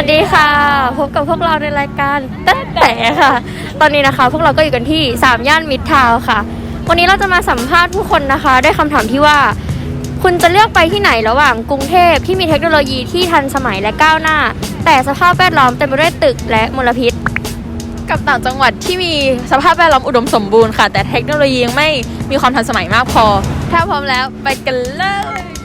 วัสดีค่ะ พบกับพวกเราในรายการแต่แต่ค่ะ ตอนนี้นะคะ พวกเราก็อยู่กันที่3ย่านมิตรทาวค่ะ วันนี้เราจะมาสัมภาษณ์ผู้คนนะคะ ได้คำถามที่ว่า คุณจะเลือกไปที่ไหนระหว่างกรุงเทพที่มีเทคโนโลยีที่ทันสมัยและก้าวหน้า แต่สภาพแวดล้อมเต็มไปด้วยตึกและมลพิษ กับต่างจังหวัดที่มีสภาพแวดล้อมอุดมสมบูรณ์ค่ะ แต่เทคโนโลยียังไม่มีความทันสมัยมากพอ ถ้าพร้อมแล้วไปกันเลย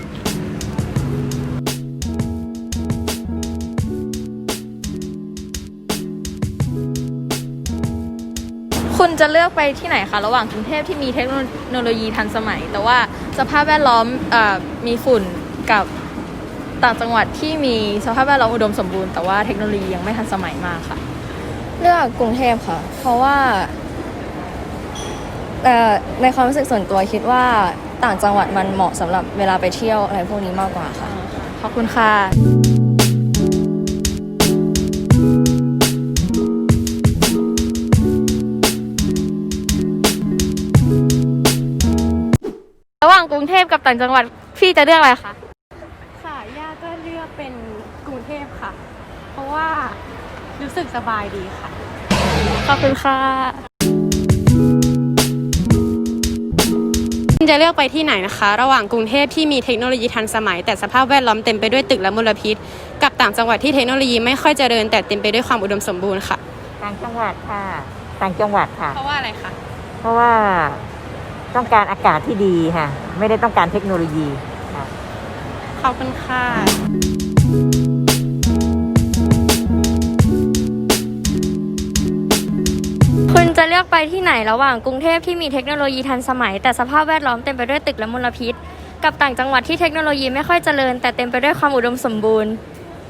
คุณจะเลือกไปที่ไหนคะ ระหว่างกรุงเทพที่มีเทคโนโลยีทันสมัย แต่ว่าสภาพแวดล้อมเออมีฝุ่นกับต่างจังหวัดที่มีสภาพแวดล้อมอุดมสมบูรณ์แต่ว่าเทคโนโลยียังไม่ทันสมัยมากค่ะ เลือกกรุงเทพค่ะ เพราะว่าเอ่อในความรู้สึกส่วนตัวคิดว่าต่างจังหวัดมันเหมาะสำหรับเวลาไปเที่ยวอะไรพวกนี้มากกว่าค่ะ ขอบคุณค่ะ ระหว่างกรุงเทพกับต่างจังหวัดพี่จะเลือกอะไรคะ ค่ะย่าก็เลือกเป็นกรุงเทพค่ะ เพราะว่ารู้สึกสบายดีค่ะ ขอบคุณค่ะคุณจะเลือกไปที่ไหนนะคะ ระหว่างกรุงเทพที่มีเทคโนโลยีทันสมัย แต่สภาพแวดล้อมเต็มไปด้วยตึกและมลพิษ กับต่างจังหวัดที่เทคโนโลยีไม่ค่อยเจริญแต่เต็มไปด้วยความอุดมสมบูรณ์ค่ะ ต่างจังหวัดค่ะ ต่างจังหวัดค่ะ เพราะว่าอะไรคะ เพราะว่า ต้องการอากาศที่ดีค่ะ ไม่ได้ต้องการเทคโนโลยีค่ะขอบคุณค่ะคุณจะเลือกไปที่ไหนระหว่างกรุงเทพที่มีเทคโนโลยีทันสมัย แต่สภาพแวดล้อมเต็มไปด้วยตึกและมลพิษ กับต่างจังหวัดที่เทคโนโลยีไม่ค่อยเจริญ แต่เต็มไปด้วยความอุดมสมบูรณ์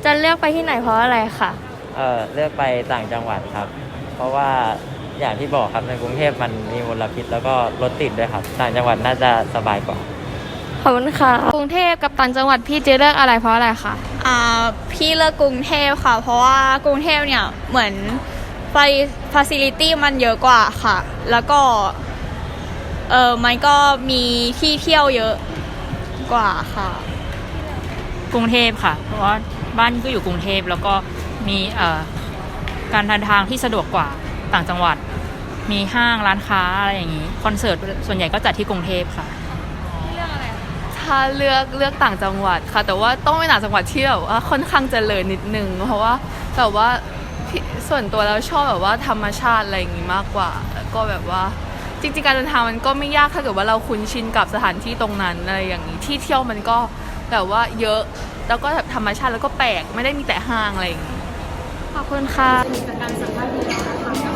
จะเลือกไปที่ไหนเพราะอะไรคะเออเลือกไปต่างจังหวัดครับ เพราะว่า อย่างที่บอกครับในกรุงเทพมันมีมลพิษแล้วก็รถติดด้วยครับต่างจังหวัดน่าจะสบายกว่า ขอบคุณค่ะ กรุงเทพกับต่างจังหวัดพี่จะเลือกอะไรเพราะอะไรคะอ่าพี่เลือกกรุงเทพค่ะ เพราะว่ากรุงเทพเนี่ยเหมือนฟฟาซิลิตี้มันเยอะกว่าค่ะ แล้วก็เออมันก็มีที่เที่ยวเยอะกว่าค่ะ กรุงเทพค่ะ เพราะว่าบ้านก็อยู่กรุงเทพแล้วก็มีเอ่อการเดินทางที่สะดวกกว่า ต่างจังหวัด มีห้างร้านค้าอะไรอย่างนี้ คอนเสิร์ตส่วนใหญ่ก็จัดที่กรุงเทพค่ะถ้าเลือกเลือกต่างจังหวัดค่ะ แต่ว่าต้องเป็นต่างจังหวัดที่แบบว่าค่อนข้างเจริญนิดนึง เพราะว่าแบบว่าส่วนตัวแล้วชอบแบบว่าธรรมชาติอะไรอย่างงี้มากกว่าแล้วก็แบบว่าจริงๆการเดินทางมันก็ไม่ยากถ้าเกิดว่าเราคุ้นชินกับสถานที่ตรงนั้นอะไรอย่างนี้ที่เที่ยวมันก็แบบว่าเยอะแล้วก็แบบธรรมชาติแล้วก็แปลกไม่ได้มีแต่ห้างอะไรอย่างนี้ ขอบคุณค่ะ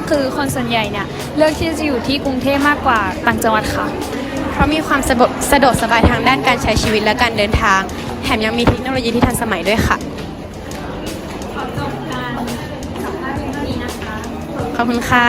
คือคนส่วนใหญ่เนี่ยเลือกที่จะอยู่ที่กรุงเทพมากกว่าต่างจังหวัดค่ะ เพราะมีความสะดวกสะดวกสบายทางด้านการใช้ชีวิตและการเดินทาง แถมยังมีเทคโนโลยีที่ทันสมัยด้วยค่ะ ขอบคุณค่ะ